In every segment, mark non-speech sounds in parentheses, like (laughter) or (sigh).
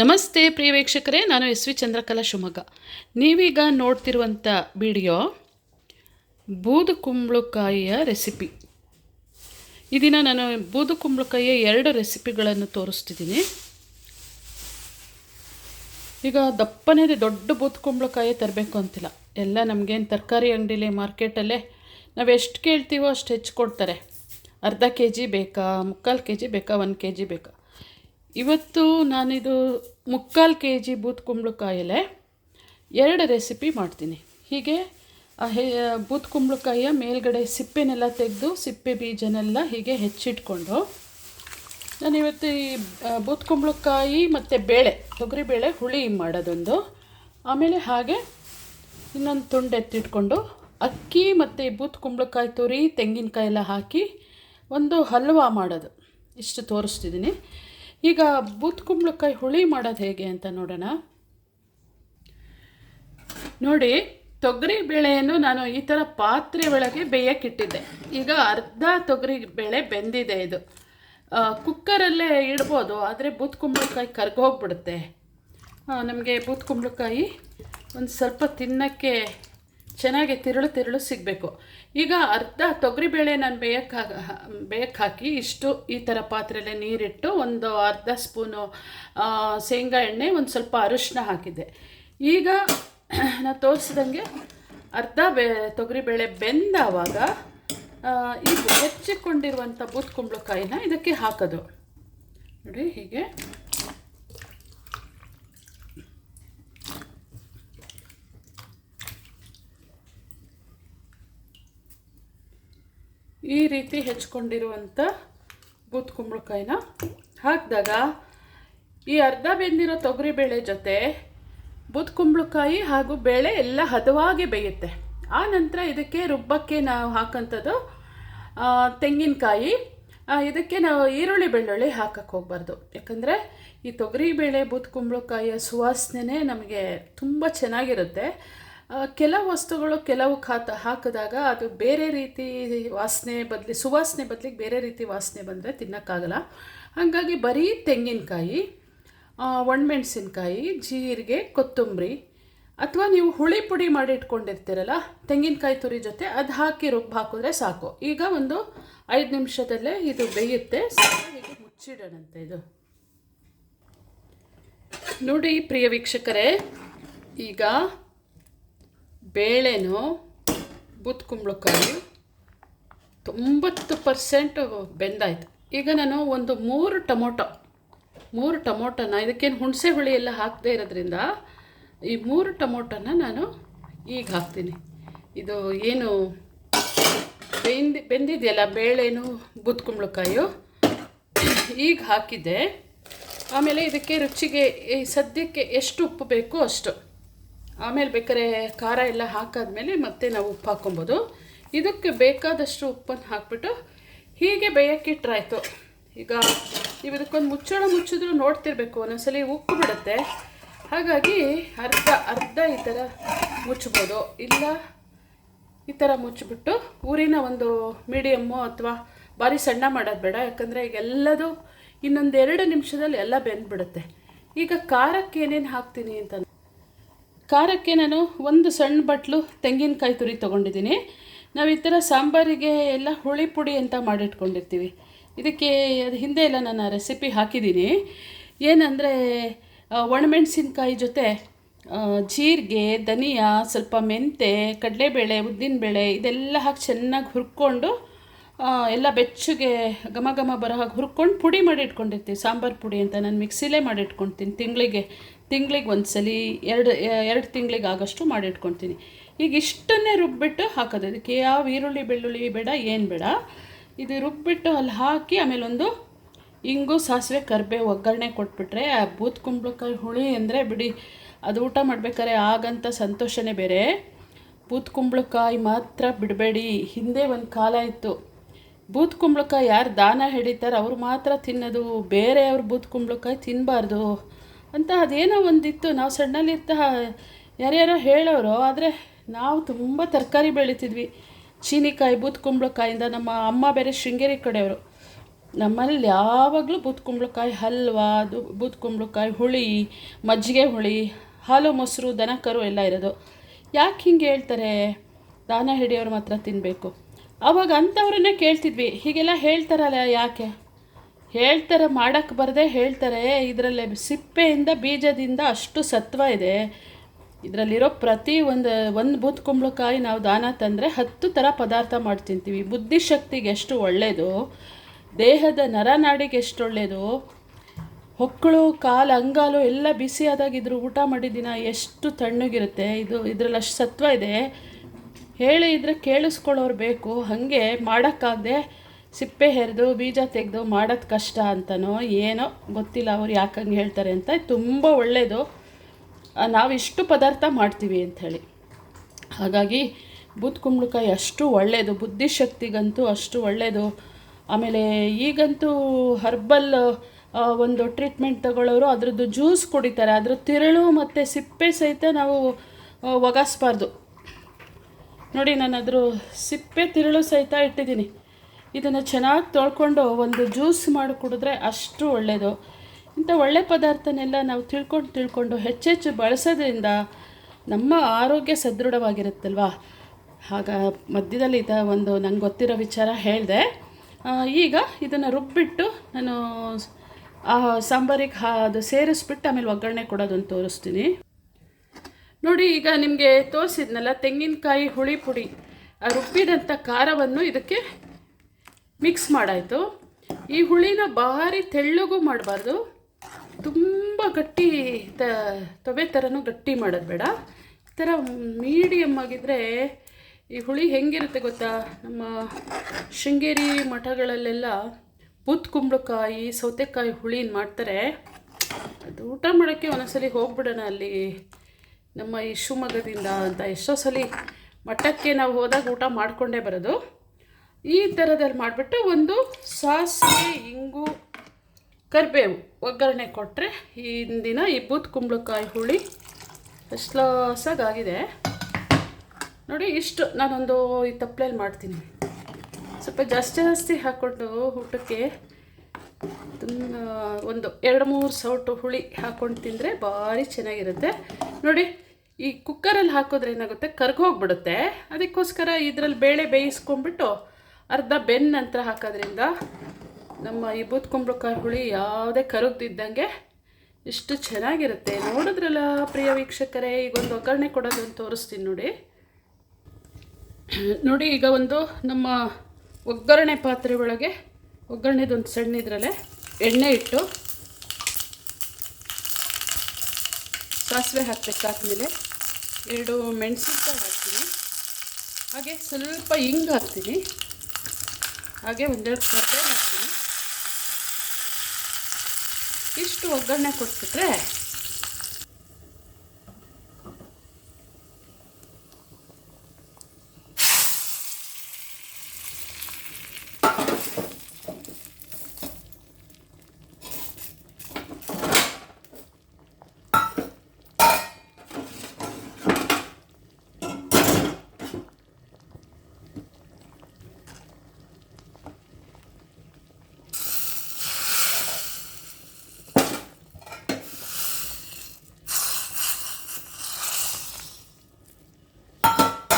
ನಮಸ್ತೆ ಪ್ರಿಯ ವೀಕ್ಷಕರೇ, ನಾನು ಎಸ್ ವಿ ಚಂದ್ರಕಲಾ ಶಿವಮೊಗ್ಗ. ನೀವೀಗ ನೋಡ್ತಿರುವಂಥ ವಿಡಿಯೋ ಬೂದು ಕುಂಬಳಕಾಯಿಯ ರೆಸಿಪಿ. ಈ ದಿನ ನಾನು ಬೂದು ಕುಂಬಳಕಾಯಿಯ ಎರಡು ರೆಸಿಪಿಗಳನ್ನು ತೋರಿಸ್ತಿದ್ದೀನಿ. ಈಗ ದಪ್ಪನೇ ದೊಡ್ಡ ಬೂದು ಕುಂಬಳಕಾಯಿ ತರಬೇಕು ಅಂತಿಲ್ಲ. ಎಲ್ಲ ನಮಗೇನು ತರಕಾರಿ ಅಂಗಡಿಲಿ ಮಾರ್ಕೆಟಲ್ಲೇ ನಾವು ಎಷ್ಟು ಕೇಳ್ತೀವೋ ಅಷ್ಟು ಹೆಚ್ಚು ಕೊಡ್ತಾರೆ ಅರ್ಧ ಕೆ ಜಿ ಬೇಕಾ, ಮುಕ್ಕಾಲು ಕೆ ಜಿ ಬೇಕಾ, ಒಂದು ಕೆ ಜಿ ಬೇಕಾ? ಇವತ್ತು ನಾನಿದು ಮುಕ್ಕಾಲು ಕೆ ಜಿ ಬೂತ್ ಕುಂಬಳಕಾಯಲ್ಲೇ ಎರಡು ರೆಸಿಪಿ ಮಾಡ್ತೀನಿ. ಹೀಗೆ ಬೂತ್ ಕುಂಬಳಕಾಯಿಯ ಮೇಲ್ಗಡೆ ಸಿಪ್ಪೆನೆಲ್ಲ ತೆಗೆದು ಸಿಪ್ಪೆ ಬೀಜನೆಲ್ಲ ಹೀಗೆ ಹೆಚ್ಚಿಟ್ಕೊಂಡು ನಾನಿವತ್ತು ಈ ಬೂತ್ ಕುಂಬಳಕಾಯಿ ಮತ್ತು ಬೇಳೆ ತೊಗರಿಬೇಳೆ ಹುಳಿ ಮಾಡೋದೊಂದು. ಆಮೇಲೆ ಹಾಗೆ ಇನ್ನೊಂದು ತುಂಡು ಎತ್ತಿಟ್ಕೊಂಡು ಅಕ್ಕಿ ಮತ್ತು ಬೂತ್ ಕುಂಬಳಕಾಯಿ ತುರಿ, ತೆಂಗಿನಕಾಯಿ ಎಲ್ಲ ಹಾಕಿ ಒಂದು ಹಲ್ವಾ ಮಾಡೋದು. ಇಷ್ಟು ತೋರಿಸ್ತಿದ್ದೀನಿ. ಈಗ ಬೂತ್ ಕುಂಬಳಕಾಯಿ ಹುಳಿ ಮಾಡೋದು ಹೇಗೆ ಅಂತ ನೋಡೋಣ. ನೋಡಿ, ತೊಗರಿ ಬೇಳೆಯನ್ನು ನಾನು ಈ ಥರ ಪಾತ್ರೆ ಒಳಗೆ ಬೇಯಕ್ಕಿಟ್ಟಿದ್ದೆ. ಈಗ ಅರ್ಧ ತೊಗರಿ ಬೇಳೆ ಬೆಂದಿದೆ ಇದು. ಕುಕ್ಕರಲ್ಲೇ ಇಡ್ಬೋದು, ಆದರೆ ಬೂತ್ ಕುಂಬಳಕಾಯಿ ಕರ್ಗೋಗ್ಬಿಡುತ್ತೆ. ನಮಗೆ ಬೂತ್ ಕುಂಬಳಕಾಯಿ ಒಂದು ಸ್ವಲ್ಪ ತಿನ್ನೋಕ್ಕೆ ಚೆನ್ನಾಗಿ ತಿರುಳು ತಿರುಳು ಸಿಗಬೇಕು. ಈಗ ಅರ್ಧ ತೊಗರಿಬೇಳೆ ನಾನು ಬೇಯಕ್ಕೆ ಬೇಯಕ್ಕೆ ಹಾಕಿ ಇಷ್ಟು ಈ ಥರ ಪಾತ್ರೆಯಲ್ಲೇ ನೀರಿಟ್ಟು ಒಂದು ಅರ್ಧ ಸ್ಪೂನು ಶೇಂಗಾ ಎಣ್ಣೆ ಒಂದು ಸ್ವಲ್ಪ ಅರಿಶಿನ ಹಾಕಿದ್ದೆ. ಈಗ (clears throat) ನಾನು ತೋರಿಸ್ದಂಗೆ ಅರ್ಧ ಬೇ ತೊಗರಿಬೇಳೆ ಬೆಂದಾವಾಗ ಈಗ ಹೆಚ್ಚಿಕೊಂಡಿರುವಂಥ ಬೂತ್ ಕುಂಬಳಕಾಯಿನ ಇದಕ್ಕೆ ಹಾಕೋದು. ನೋಡಿ ಹೀಗೆ. ಈ ರೀತಿ ಹೆಚ್ಕೊಂಡಿರುವಂಥ ಬೂತ್ ಕುಂಬಳಕಾಯಿನ ಹಾಕಿದಾಗ ಈ ಅರ್ಧ ಬೆಂದಿರೋ ತೊಗರಿಬೇಳೆ ಜೊತೆ ಬೂತ್ ಕುಂಬಳಕಾಯಿ ಹಾಗೂ ಬೇಳೆ ಎಲ್ಲ ಹದವಾಗಿ ಬೇಯುತ್ತೆ. ಆ ನಂತರ ಇದಕ್ಕೆ ರುಬ್ಬಕ್ಕೆ ನಾವು ಹಾಕೋಂಥದ್ದು ತೆಂಗಿನಕಾಯಿ. ಇದಕ್ಕೆ ನಾವು ಈರುಳ್ಳಿ ಬೆಳ್ಳುಳ್ಳಿ ಹಾಕಕ್ಕೆ ಹೋಗ್ಬಾರ್ದು. ಯಾಕಂದರೆ ಈ ತೊಗರಿಬೇಳೆ ಬೂತ್ ಕುಂಬಳಕಾಯಿಯ ಸುವಾಸನೆ ನಮಗೆ ತುಂಬ ಚೆನ್ನಾಗಿರುತ್ತೆ. ಕೆಲವು ವಸ್ತುಗಳು ಕೆಲವು ಖಾತ ಹಾಕಿದಾಗ ಅದು ಬೇರೆ ರೀತಿ ವಾಸನೆ ಬದಲಿ, ಸುವಾಸನೆ ಬದಲಿಗೆ ಬೇರೆ ರೀತಿ ವಾಸನೆ ಬಂದರೆ ತಿನ್ನೋಕ್ಕಾಗಲ್ಲ. ಹಾಗಾಗಿ ಬರೀ ತೆಂಗಿನಕಾಯಿ ಒಣಮೆಣಸಿನ್ಕಾಯಿ, ಜೀರಿಗೆ, ಕೊತ್ತಂಬರಿ ಅಥವಾ ನೀವು ಹುಳಿ ಪುಡಿ ಮಾಡಿ ಇಟ್ಕೊಂಡಿರ್ತೀರಲ್ಲ, ತೆಂಗಿನಕಾಯಿ ತುರಿ ಜೊತೆ ಅದು ಹಾಕಿ ರುಬ್ಬಿ ಹಾಕಿದ್ರೆ ಸಾಕು. ಈಗ ಒಂದು ಐದು ನಿಮಿಷದಲ್ಲೇ ಇದು ಬೇಯುತ್ತೆ. ಹೀಗೆ ಮುಚ್ಚಿಡೋಣಂತೆ ಇದು. ನೋಡಿ ಪ್ರಿಯ ವೀಕ್ಷಕರೇ, ಈಗ ಬೇಳೆನು ಬೂತ್ ಕುಂಬಳಕಾಯಿ ತೊಂಬತ್ತು ಪರ್ಸೆಂಟು ಬೆಂದಾಯ್ತು. ಈಗ ನಾನು ಒಂದು ಮೂರು ಟೊಮೊಟೊ, ಮೂರು ಟೊಮೊಟೊನ, ಇದಕ್ಕೇನು ಹುಣಸೆ ಹುಳಿ ಎಲ್ಲ ಹಾಕದೇ ಇರೋದ್ರಿಂದ ಈ ಮೂರು ಟೊಮೊಟೊನ ನಾನು ಈಗ ಹಾಕ್ತೀನಿ. ಇದು ಏನು ಬೆಂದಿ, ಬೆಂದಿದೆಯಲ್ಲ ಬೇಳೆನು ಬೂತ್ ಕುಂಬಳಕಾಯು ಈಗ ಹಾಕಿದ್ದೆ. ಆಮೇಲೆ ಇದಕ್ಕೆ ರುಚಿಗೆ ಸದ್ಯಕ್ಕೆ ಎಷ್ಟು ಉಪ್ಪು ಬೇಕೋ ಅಷ್ಟು. ಆಮೇಲೆ ಬೇಕಾದ್ರೆ ಖಾರ ಎಲ್ಲ ಹಾಕಾದ್ಮೇಲೆ ಮತ್ತೆ ನಾವು ಉಪ್ಪು ಹಾಕೊಬೋದು ಇದಕ್ಕೆ ಬೇಕಾದಷ್ಟು ಉಪ್ಪನ್ನು ಹಾಕ್ಬಿಟ್ಟು ಹೀಗೆ ಬೇಯಕ್ಕಿಟ್ರಾಯ್ತು ಈಗ ನೀವು ಇದಕ್ಕೊಂದು ಮುಚ್ಚಳ ಮುಚ್ಚಿದ್ರು ನೋಡ್ತಿರ್ಬೇಕು, ಒಂದೊಂದ್ಸಲಿ ಉಪ್ಪು ಬಿಡುತ್ತೆ. ಹಾಗಾಗಿ ಅರ್ಧ ಅರ್ಧ ಈ ಥರ ಮುಚ್ಬೋದು. ಇಲ್ಲ, ಈ ಥರ ಮುಚ್ಚಿಬಿಟ್ಟು ಊರಿನ ಒಂದು ಮೀಡಿಯಮ್ಮು ಅಥವಾ ಭಾರಿ ಸಣ್ಣ ಮಾಡೋದು ಬೇಡ, ಯಾಕಂದರೆ ಈಗ ಎಲ್ಲದೂ ಇನ್ನೊಂದೆರಡು ನಿಮಿಷದಲ್ಲಿ ಎಲ್ಲ ಬೆಂದ್ಬಿಡುತ್ತೆ. ಈಗ ಖಾರಕ್ಕೆ ಏನೇನು ಹಾಕ್ತೀನಿ ಅಂತ ಖಾರಕ್ಕೆ ನಾನು ಒಂದು ಸಣ್ಣ ಬಟ್ಲು ತೆಂಗಿನಕಾಯಿ ತುರಿ ತೊಗೊಂಡಿದ್ದೀನಿ. ನಾವು ಈ ಥರ ಸಾಂಬಾರಿಗೆ ಎಲ್ಲ ಹುಳಿ ಪುಡಿ ಅಂತ ಮಾಡಿಟ್ಕೊಂಡಿರ್ತೀವಿ. ಇದಕ್ಕೆ ಅದು ಹಿಂದೆ ಎಲ್ಲ ನಾನು ರೆಸಿಪಿ ಹಾಕಿದ್ದೀನಿ. ಏನಂದರೆ ಒಣಮೆಣಸಿನ್ಕಾಯಿ ಜೊತೆ ಜೀರಿಗೆ, ಧನಿಯಾ, ಸ್ವಲ್ಪ ಮೆಂತೆ, ಕಡಲೆಬೇಳೆ, ಉದ್ದಿನಬೇಳೆ ಇದೆಲ್ಲ ಹಾಕಿ ಚೆನ್ನಾಗಿ ಹುರ್ಕೊಂಡು ಎಲ್ಲ ಬೆಚ್ಚಗೆ ಘಮ ಘಮ ಬರೋ ಹಾಗೆ ಹುರ್ಕೊಂಡು ಪುಡಿ ಮಾಡಿ ಇಟ್ಕೊಂಡಿರ್ತೀವಿ ಸಾಂಬಾರು ಪುಡಿ ಅಂತ ನಾನು ಮಿಕ್ಸಿಲೇ ಮಾಡಿ ಇಟ್ಕೊಳ್ತೀನಿ ತಿಂಗಳಿಗೆ. ತಿಂಗಳಿಗೆ ಒಂದು ಸಲ ಎರಡು ಎರಡು ತಿಂಗಳಿಗೆ ಆಗೋಷ್ಟು ಮಾಡಿಟ್ಕೊತೀನಿ ಈಗ ಇಷ್ಟನ್ನೇ ರುಬ್ಬಿಟ್ಟು ಹಾಕೋದು. ಇದಕ್ಕೆ ಯಾವ ಈರುಳ್ಳಿ, ಬೆಳ್ಳುಳ್ಳಿ ಬೇಡ, ಏನು ಬೇಡ. ಇದು ರುಬ್ಬಿಟ್ಟು ಅಲ್ಲಿ ಹಾಕಿ ಆಮೇಲೆ ಒಂದು ಇಂಗು, ಸಾಸಿವೆ, ಕರಿಬೇವು ಒಗ್ಗರಣೆ ಕೊಟ್ಬಿಟ್ರೆ ಆ ಬೂತ್ ಕುಂಬಳಕಾಯಿ ಹುಳಿ ಅಂದರೆ ಬಿಡಿ, ಅದು ಊಟ ಮಾಡ್ಬೇಕಾದ್ರೆ ಆಗಂತ ಸಂತೋಷನೇ ಬೇರೆ. ಬೂತ್ ಕುಂಬಳಕಾಯಿ ಮಾತ್ರ ಬಿಡಬೇಡಿ. ಹಿಂದೆ ಒಂದು ಕಾಲ ಇತ್ತು. ಬೂತ್ ಕುಂಬಳಕಾಯಿ ಯಾರು ದಾನ ಹಿಡಿತಾರೆ ಅವ್ರು ಮಾತ್ರ ತಿನ್ನೋದು. ಬೇರೆಯವ್ರು ಬೂತ್ ಕುಂಬಳಕಾಯಿ ತಿನ್ನಬಾರ್ದು ಅಂತ ಅದೇನೋ ಒಂದಿತ್ತು. ನಾವು ಸಣ್ಣಲ್ಲಿರ್ತ ಯಾರ್ಯಾರೋ ಹೇಳೋರು, ಆದರೆ ನಾವು ತುಂಬ ತರಕಾರಿ ಬೆಳೀತಿದ್ವಿ. ಚೀನಿಕಾಯಿ ಬೂತ್ ಕುಂಬಳಕಾಯಿಂದ ನಮ್ಮ ಅಮ್ಮ ಬೇರೆ ಶೃಂಗೇರಿ ಕಡೆಯವರು. ನಮ್ಮಲ್ಲಿ ಯಾವಾಗಲೂ ಬೂತ್ಕುಂಬಳಕಾಯಿ ಹಲ್ವಾ, ಅದು ಬೂತ್ಕುಂಬಳಕಾಯಿ ಹುಳಿ, ಮಜ್ಜಿಗೆ ಹುಳಿ, ಹಾಲು, ಮೊಸರು ದನ ಕರು ಎಲ್ಲ ಇರೋದು. ಯಾಕೆ ಹಿಂಗೆ ಹೇಳ್ತಾರೆ? ದಾನ ಹಿಡಿಯೋರು ಮಾತ್ರ ತಿನ್ನಬೇಕು ಅವಾಗ ಅಂಥವ್ರನ್ನೇ ಕೇಳ್ತಿದ್ವಿ. ಹೀಗೆಲ್ಲ ಹೇಳ್ತಾರಲ್ಲ ಯಾಕೆ? ಹೇಳ್ತಾರೆ ಮಾಡೋಕ್ಕೆ ಬರದೆ ಹೇಳ್ತಾರೆ, ಇದರಲ್ಲಿ ಸಿಪ್ಪೆಯಿಂದ ಬೀಜದಿಂದ ಅಷ್ಟು ಸತ್ವ ಇದೆ. ಇದರಲ್ಲಿರೋ ಪ್ರತಿ ಒಂದು ಒಂದು ಬೂತ್ ಕುಂಬಳಕಾಯಿ ನಾವು ದಾನ ತಂದರೆ ಹತ್ತು ಥರ ಪದಾರ್ಥ ಮಾಡಿ ತಿಂತೀವಿ. ಬುದ್ಧಿಶಕ್ತಿಗೆ ಎಷ್ಟು ಒಳ್ಳೆಯದು ದೇಹದ ನರನಾಡಿಗೆ ಎಷ್ಟು ಒಳ್ಳೆಯದು ಹೊಕ್ಕಳು, ಕಾಲು, ಅಂಗಾಲು ಎಲ್ಲ ಇದ್ರ ಊಟ ಮಾಡಿದ್ದಿನ ಎಷ್ಟು ತಣ್ಣಗಿರುತ್ತೆ. ಇದು, ಇದರಲ್ಲಿ ಅಷ್ಟು ಸತ್ವ ಇದೆ. ಹೇಳಿ ಇದ್ರೆ ಕೇಳಿಸ್ಕೊಳ್ಳೋರು ಬೇಕು. ಹಾಗೆ ಮಾಡೋಕ್ಕಾಗದೆ ಸಿಪ್ಪೆ ಹೆರೆದು, ಬೀಜ ತೆಗೆದು ಮಾಡೋದು ಕಷ್ಟ ಅಂತನೋ ಏನೋ ಗೊತ್ತಿಲ್ಲ ಅವ್ರು ಯಾಕಂಗೆ ಹೇಳ್ತಾರೆ ಅಂತ. ತುಂಬ ಒಳ್ಳೆಯದು ನಾವು ಇಷ್ಟು ಪದಾರ್ಥ ಮಾಡ್ತೀವಿ ಅಂಥೇಳಿ. ಹಾಗಾಗಿ ಬೂತ್ ಕುಂಬಳಕಾಯಿ ಅಷ್ಟು ಒಳ್ಳೆಯದು ಬುದ್ಧಿಶಕ್ತಿಗಂತೂ ಅಷ್ಟು ಒಳ್ಳೆಯದು ಆಮೇಲೆ ಈಗಂತೂ ಹರ್ಬಲ್ ಒಂದು ಟ್ರೀಟ್ಮೆಂಟ್ ತಗೊಳ್ಳೋರು ಅದರದ್ದು ಜ್ಯೂಸ್ ಕುಡಿತಾರೆ. ಅದ್ರ ತಿರುಳು ಮತ್ತು ಸಿಪ್ಪೆ ಸಹಿತ ನಾವು ಒಗಾಸ್ಬಾರ್ದು. ನೋಡಿ ನಾನು ಅದ್ರ ಸಿಪ್ಪೆ ತಿರುಳು ಸಹಿತ ಇಟ್ಟಿದ್ದೀನಿ. ಇದನ್ನು ಚೆನ್ನಾಗಿ ತೊಳ್ಕೊಂಡು ಒಂದು ಜ್ಯೂಸ್ ಮಾಡಿ ಕುಡಿದ್ರೆ ಅಷ್ಟು ಒಳ್ಳೆಯದು ಇಂಥ ಒಳ್ಳೆ ಪದಾರ್ಥನೆಲ್ಲ ನಾವು ತಿಳ್ಕೊಂಡು ತಿಳ್ಕೊಂಡು ಹೆಚ್ಚೆಚ್ಚು ಬಳಸೋದ್ರಿಂದ ನಮ್ಮ ಆರೋಗ್ಯ ಸದೃಢವಾಗಿರುತ್ತಲ್ವಾ? ಆಗ ಮಧ್ಯದಲ್ಲಿ ಇದ ಒಂದು ನಂಗೆ ಗೊತ್ತಿರೋ ವಿಚಾರ ಹೇಳಿದೆ. ಈಗ ಇದನ್ನು ರುಬ್ಬಿಟ್ಟು ನಾನು ಆ ಸಾಂಬಾರಿಗೆ ಹಾ, ಅದು ಸೇರಿಸ್ಬಿಟ್ಟು ಆಮೇಲೆ ಒಗ್ಗರಣೆ ಕೊಡೋದನ್ನು ತೋರಿಸ್ತೀನಿ. ನೋಡಿ, ಈಗ ನಿಮಗೆ ತೋರಿಸಿದ್ನಲ್ಲ ತೆಂಗಿನಕಾಯಿ ಹುಳಿ ಪುಡಿ. ರುಬ್ಬಿದಂಥ ಖಾರವನ್ನು ಇದಕ್ಕೆ ಮಿಕ್ಸ್ ಮಾಡಾಯಿತು. ಈ ಹುಳಿನ ಭಾರಿ ತೆಳ್ಳಗೂ ಮಾಡಬಾರ್ದು. ತುಂಬ ಗಟ್ಟಿ ತ, ತೊವೆ ಥರನೂ ಗಟ್ಟಿ ಮಾಡೋದು ಬೇಡ. ಈ ಥರ ಮೀಡಿಯಮ್ ಆಗಿದ್ದರೆ ಈ ಹುಳಿ ಹೆಂಗಿರುತ್ತೆ ಗೊತ್ತಾ? ನಮ್ಮ ಶೃಂಗೇರಿ ಮಠಗಳಲ್ಲೆಲ್ಲ ಬೂತ್ ಕುಂಬಳಕಾಯಿ, ಸೌತೆಕಾಯಿ ಹುಳಿನ ಮಾಡ್ತಾರೆ. ಅದು ಊಟ ಮಾಡೋಕ್ಕೆ ಒಂದೊಂದ್ಸಲಿ ಹೋಗ್ಬಿಡೋಣ ಅಲ್ಲಿ ನಮ್ಮ ಈ ಶಿವಮೊಗ್ಗದಿಂದ ಅಂತ ಎಷ್ಟೋ ಸಲ ಮಠಕ್ಕೆ ನಾವು ಹೋದಾಗ ಊಟ ಮಾಡಿಕೊಂಡೇ ಬರೋದು. ಈ ಥರದಲ್ಲಿ ಮಾಡಿಬಿಟ್ಟು ಒಂದು ಸಾಸಿವೆ, ಇಂಗು, ಕರಿಬೇವು ಒಗ್ಗರಣೆ ಕೊಟ್ಟರೆ ಹಿಂದಿನ ಈ ಬೂತ್ ಕುಂಬಳಕಾಯಿ ಹುಳಿ ಆಗಿದೆ ನೋಡಿ, ಇಷ್ಟು ನಾನೊಂದು ಈ ತಪ್ಪಲೆಯಲ್ಲಿ ಮಾಡ್ತೀನಿ. ಸ್ವಲ್ಪ ಜಾಸ್ತಿ ಜಾಸ್ತಿ ಹಾಕ್ಕೊಂಡು ಊಟಕ್ಕೆ ತುಂಬ ಒಂದು ಎರಡು ಮೂರು ಸೌಟು ಹುಳಿ ಹಾಕ್ಕೊಂಡು ತಿಂದರೆ ಭಾರಿ ಚೆನ್ನಾಗಿರುತ್ತೆ. ನೋಡಿ, ಈ ಕುಕ್ಕರಲ್ಲಿ ಹಾಕೋದ್ರೆ ಏನಾಗುತ್ತೆ? ಕರ್ಗೋಗ್ಬಿಡುತ್ತೆ. ಅದಕ್ಕೋಸ್ಕರ ಇದರಲ್ಲಿ ಬೇಳೆ ಬೇಯಿಸ್ಕೊಂಡ್ಬಿಟ್ಟು ಅರ್ಧ ಬೆನ್ನ ನಂತರ ಹಾಕೋದ್ರಿಂದ ನಮ್ಮ ಈ ಬೂತ್ ಕುಂಬಳಕಾಯಿ ಹುಳಿ ಯಾವುದೇ ಕರಗ್ದಿದ್ದಂಗೆ ಇಷ್ಟು ಚೆನ್ನಾಗಿರುತ್ತೆ. ನೋಡಿದ್ರಲ್ಲ ಪ್ರಿಯ ವೀಕ್ಷಕರೇ ಈಗ ಒಂದು ಒಗ್ಗರಣೆ ಅಂತ ತೋರಿಸ್ತೀನಿ ನೋಡಿ. ನೋಡಿ, ಈಗ ಒಂದು ನಮ್ಮ ಒಗ್ಗರಣೆ ಪಾತ್ರೆ ಒಳಗೆ ಒಗ್ಗರಣೆದೊಂದು ಸಣ್ಣ ಇದರಲ್ಲೇ ಎಣ್ಣೆ ಇಟ್ಟು ಸಾಸಿವೆ ಹಾಕಬೇಕಾದ್ಮೇಲೆ ಎರಡು ಮೆಣಸಿನ್ಕಾಯಿ ಹಾಕ್ತೀನಿ. ಹಾಗೆ ಸ್ವಲ್ಪ ಹಿಂಗೆ ಹಾಕ್ತೀನಿ. ಹಾಗೆ ಒಂದೆರಡು ಕರ್ಬೇವು ಹಾಕ್ತೀನಿ. ಇಷ್ಟು ಒಗ್ಗರಣೆ ಕೊಟ್ಬಿಟ್ರೆ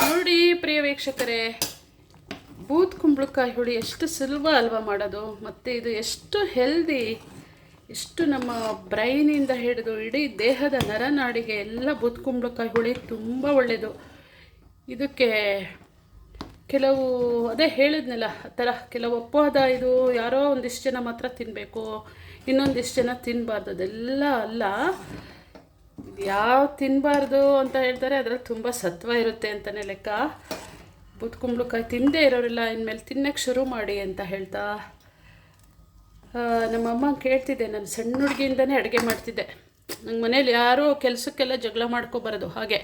ನೋಡಿ ಪ್ರಿಯ ವೀಕ್ಷಕರೇ, ಬೂತ್ ಕುಂಬಳಕಾಯಿ ಹುಳಿ ಎಷ್ಟು ಸುಲಭ ಅಲ್ವಾ ಮಾಡೋದು? ಮತ್ತು ಇದು ಎಷ್ಟು ಹೆಲ್ದಿ ಎಷ್ಟು ನಮ್ಮ ಬ್ರೈನಿಂದ ಹಿಡಿದು ಇಡೀ ದೇಹದ ನರನಾಡಿಗೆ ಎಲ್ಲ ಬೂತ್ ಕುಂಬಳಕಾಯಿ ಹುಳಿ ತುಂಬ ಒಳ್ಳೆಯದು ಇದಕ್ಕೆ ಕೆಲವು, ಅದೇ ಹೇಳಿದ್ನಲ್ಲ, ಆ ಥರ ಕೆಲವು ಅಪವಾದ ಇದು ಯಾರೋ ಒಂದಿಷ್ಟು ಜನ ಮಾತ್ರ ತಿನ್ನಬೇಕು ಇನ್ನೊಂದಿಷ್ಟು ಜನ ತಿನ್ನಬಾರ್ದು ಅದೆಲ್ಲ ಅಲ್ಲ. ಯಾವ ತಿನ್ನಬಾರ್ದು ಅಂತ ಹೇಳ್ತಾರೆ, ಅದರಲ್ಲಿ ತುಂಬ ಸತ್ವ ಇರುತ್ತೆ ಅಂತಲೇ ಲೆಕ್ಕ. ಬೂತ್ ಕುಂಬಳಕಾಯಿ ತಿನ್ನದೇ ಇರೋರೆಲ್ಲ, ಇನ್ಮೇಲೆ ತಿನ್ನಕ್ಕೆ ಶುರು ಮಾಡಿ ಅಂತ ಹೇಳ್ತಾ ನಮ್ಮಮ್ಮ ಕೇಳ್ತಿದ್ದೆ, ನಾನು ಸಣ್ಣ ಹುಡುಗಿಯಿಂದನೇ ಅಡುಗೆ ಮಾಡ್ತಿದ್ದೆ. ನಂಗೆ ಮನೇಲಿ ಯಾರೂ ಕೆಲಸಕ್ಕೆಲ್ಲ ಜಗಳ ಮಾಡ್ಕೊಬಾರದು, ಹಾಗೆ.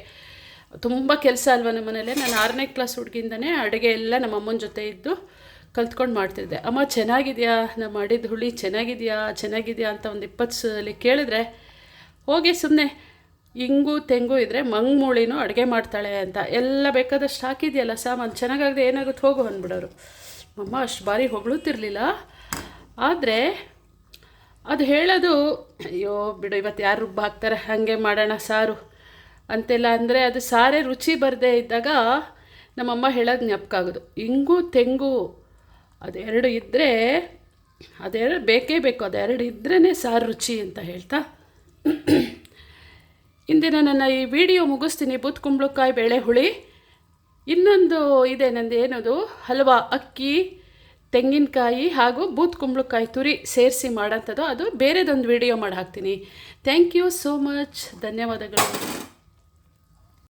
ತುಂಬ ಕೆಲಸ ಅಲ್ವ ನಮ್ಮ ಮನೇಲಿ? ನಾನು ಆರನೇ ಕ್ಲಾಸ್ ಹುಡುಗಿಯಿಂದನೇ ಅಡುಗೆ ಎಲ್ಲ ನಮ್ಮ ಅಮ್ಮನ ಜೊತೆ ಇದ್ದು ಕಲ್ತ್ಕೊಂಡು ಮಾಡ್ತಿದ್ದೆ. ಅಮ್ಮ, ಚೆನ್ನಾಗಿದೆಯಾ? ನಾನು ಮಾಡಿದ ಹುಳಿ ಚೆನ್ನಾಗಿದೆಯಾ? ಚೆನ್ನಾಗಿದೆಯಾ? ಅಂತ ಒಂದು ಇಪ್ಪತ್ತು ಸಲ ಕೇಳಿದ್ರೆ, ಹೋಗಿ ಸುಮ್ಮನೆ ಇಂಗು ತೆಂಗು ಇದ್ದರೆ ಮಂಗ್ಮೂಳಿನೂ ಅಡುಗೆ ಮಾಡ್ತಾಳೆ ಅಂತ. ಎಲ್ಲ ಬೇಕಾದಷ್ಟು ಹಾಕಿದೆಯಲ್ಲ ಸಾಮಾನು ಚೆನ್ನಾಗಾಗದೆ ಏನಾಗುತ್ತೆ ಹೋಗು ಅಂದ್ಬಿಡೋರು. ಅಮ್ಮ, ಅಷ್ಟು ಬಾರಿ ಹೊಗಳುತ್ತಿರಲಿಲ್ಲ. ಆದರೆ ಅದು ಹೇಳೋದು, ಅಯ್ಯೋ ಬಿಡು ಇವತ್ತು ಯಾರು ರುಬ್ಬ ಹಾಕ್ತಾರೆ? ಹಾಗೆ ಮಾಡೋಣ ಸಾರು. ಅಂತೆಲ್ಲ ಅಂದರೆ ಅದು ಸಾರೇ ರುಚಿ ಬರದೇ ಇದ್ದಾಗ ನಮ್ಮಮ್ಮ ಹೇಳೋದು ಜ್ಞಾಪಕ ಆಗೋದು. ಇಂಗು ತೆಂಗು ಅದೆರಡು ಇದ್ದರೆ ಅದೆರಡು ಬೇಕೇ ಬೇಕು. ಅದೆರಡು ಇದ್ರೇ ಸಾರು ರುಚಿ ಅಂತ ಹೇಳ್ತಾ. ಇಂದಿನ ನನ್ನ ಈ ವಿಡಿಯೋ ಮುಗಿಸ್ತೀನಿ. ಬೂತ್ ಕುಂಬಳಕಾಯಿ ಬೇಳೆ ಹುಳಿ. ಇನ್ನೊಂದು ಇದೆ ನಂದು ಏನದು? ಹಲ್ವಾ, ಅಕ್ಕಿ, ತೆಂಗಿನಕಾಯಿ ಹಾಗೂ ಬೂತ್ ಕುಂಬಳಕಾಯಿ ತುರಿ ಸೇರಿಸಿ ಮಾಡೋಂಥದ್ದು. ಅದು ಬೇರೆದೊಂದು ವಿಡಿಯೋ ಮಾಡಿ ಹಾಕ್ತೀನಿ. ಥ್ಯಾಂಕ್ ಯು ಸೋ ಮಚ್ ಧನ್ಯವಾದಗಳು.